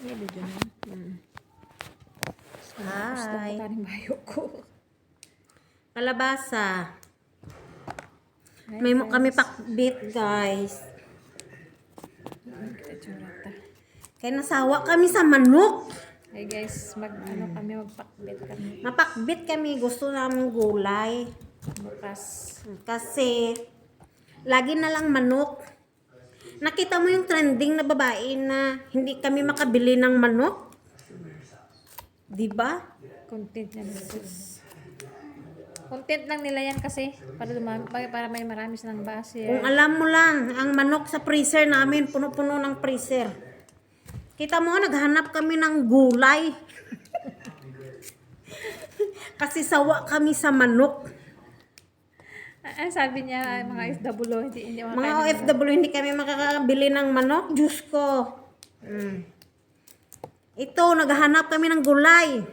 May video na. Hmm. Gusto Hi. ko taning bayo ko. Kalabasa. Hi, May mo friends. kami pakbit, guys. Kaya nasawa kami sa manok. Hey guys, mag ano kami magpakbit kami Mapakbit kami. Gusto namin gulay. bukas. Kasi, lagi na lang manok. Nakita mo yung trending na babae na hindi kami makabili ng manok? Di ba? Content yan. Content lang nila yan kasi para dumami, para may marami silang base. Kung alam mo lang, ang manok sa freezer namin, puno-puno ng freezer. Kita mo, naghanap kami ng gulay. Kasi sawa kami sa manok. Ah, sabi niya mga FW hindi hindi Mga makakain ng OFW, hindi kami makakabili ng manok. Diyos ko. Mm. Ito, naghahanap kami ng gulay.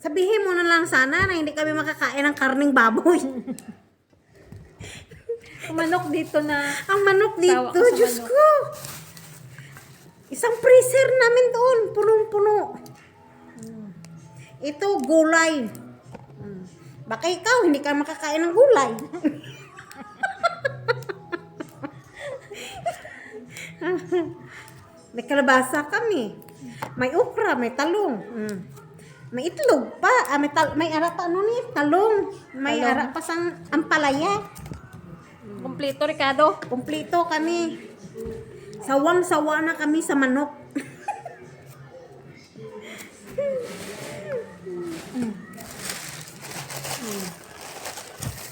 Sabihin mo na lang sana na hindi kami makakain ng karning baboy. Kung manok dito na Ang manok dito, sa Diyos manok. ko. Isang freezer namin doon, punong-puno. Ito, gulay. Mm. Baka ikaw, hindi ka makakain ng gulay. may kalabasa kami. May okra, may talong. Mm. May itlog pa. Ah, may, tal- may ara pa ano ni? Talong. May Talong. ara pa sang ampalaya. kompleto Ricardo. Kumplito kami. Sawang-sawa na kami sa manok.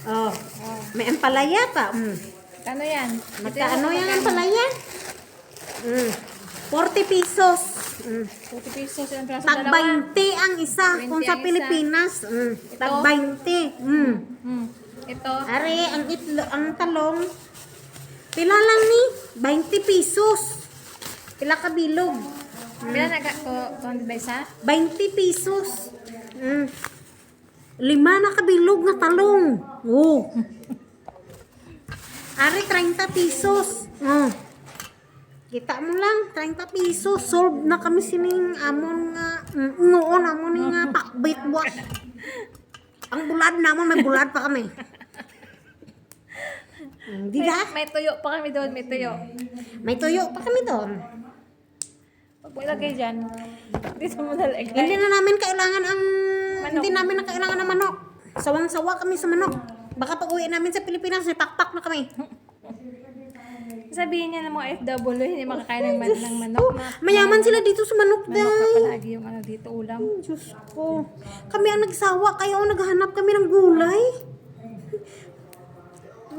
Oh, may ampalaya pa. Mm. Kano yan? Magkaano yan ampalaya? Mm. 40 pesos. Mm. 40 pesos yung praso Tag dalawa. 20 ang isa 20 kung sa ang. Pilipinas. Mm. Tag Ito? 20. Mm. Hmm. Ito. Are, ang itlo, ang talong, pila lang ni? 20 pesos. Pila ka bilog? Pila na ka ko 200 ba isa? 20 pesos. Mm. Lima na kabilog na talong. Oh. Are, 30 pesos. Oh. Kita mo lang, 30 pesos. Solve na kami sining amon nga, noon amon nga pakbit buwas. Ang bulad namon, may bulad pa kami. Hindi May, may tuyo pa kami doon, may tuyo. May tuyo pa kami doon. Pag mo ilagay dyan, dito mo nalagay. Hindi na namin kailangan ang Manok. hindi namin na kailangan ng manok. Sawang-sawa kami sa manok. Baka pag uwi namin sa Pilipinas, may pakpak na kami. Sabihin niya ng mga FW, hindi makakain ng, man, ng manok na. Mayaman sila dito sa manok, Manok na day. palagi yung ano dito, ulam. Diyos ko. Kami ang nagsawa, kaya ang naghanap kami ng gulay.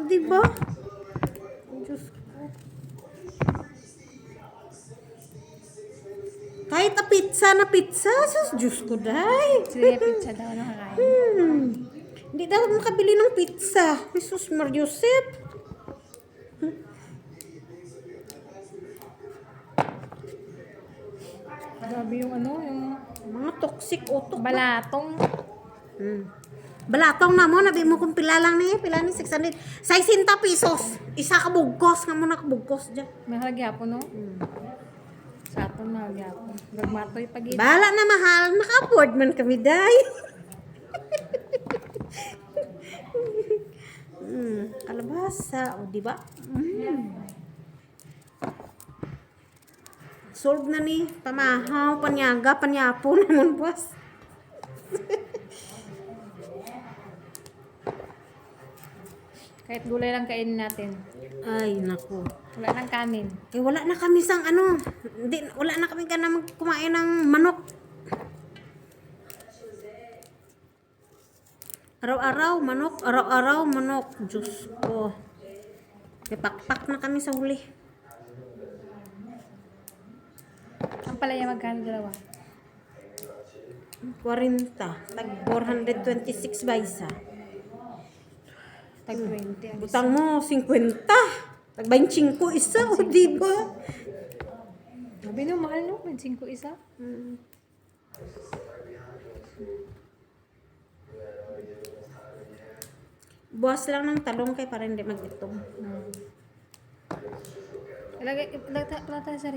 Di ba? Diyos ko. Kahit na pizza na pizza, sus, Diyos ko, day. Sila pizza daw nakakain. Hmm. Hindi daw makabili ng pizza. Jesus Mar Joseph. Grabe yung ano, yung Mga toxic utok. balatong. Hmm. Balatong na mo, nabi mo kung pila lang niya, pila ni 600. 60 pesos. Isa ka bugkos, nga mo na kabugkos dyan. May halagyapon, no? Sa aton na halagyapon. Gagmatoy pag Bahala na mahal, naka-afford man kami, day. Hmm, kalabasa, o di ba? Hmm. Solve na ni, pamahaw, panyaga, panyapo naman, boss. Kahit gulay lang kainin natin. Ay, naku. Wala nang kanin. Eh, wala na kami sang ano, hindi, wala na kami ka na kumain ng manok. Araw-araw, manok. Araw-araw, manok. Diyos ko. May pakpak na kami sa huli. Ang palaya magkano dalawa? 40. Tag 426 ba isa? Tag 20. ang isa. Butang mo, 50. Tag 25 isa, o diba? Sabi no, mahal no? 25 isa. Buwas lang ng talong kay para hindi mag-itong. Ilagay, ilagay, ilagay sa.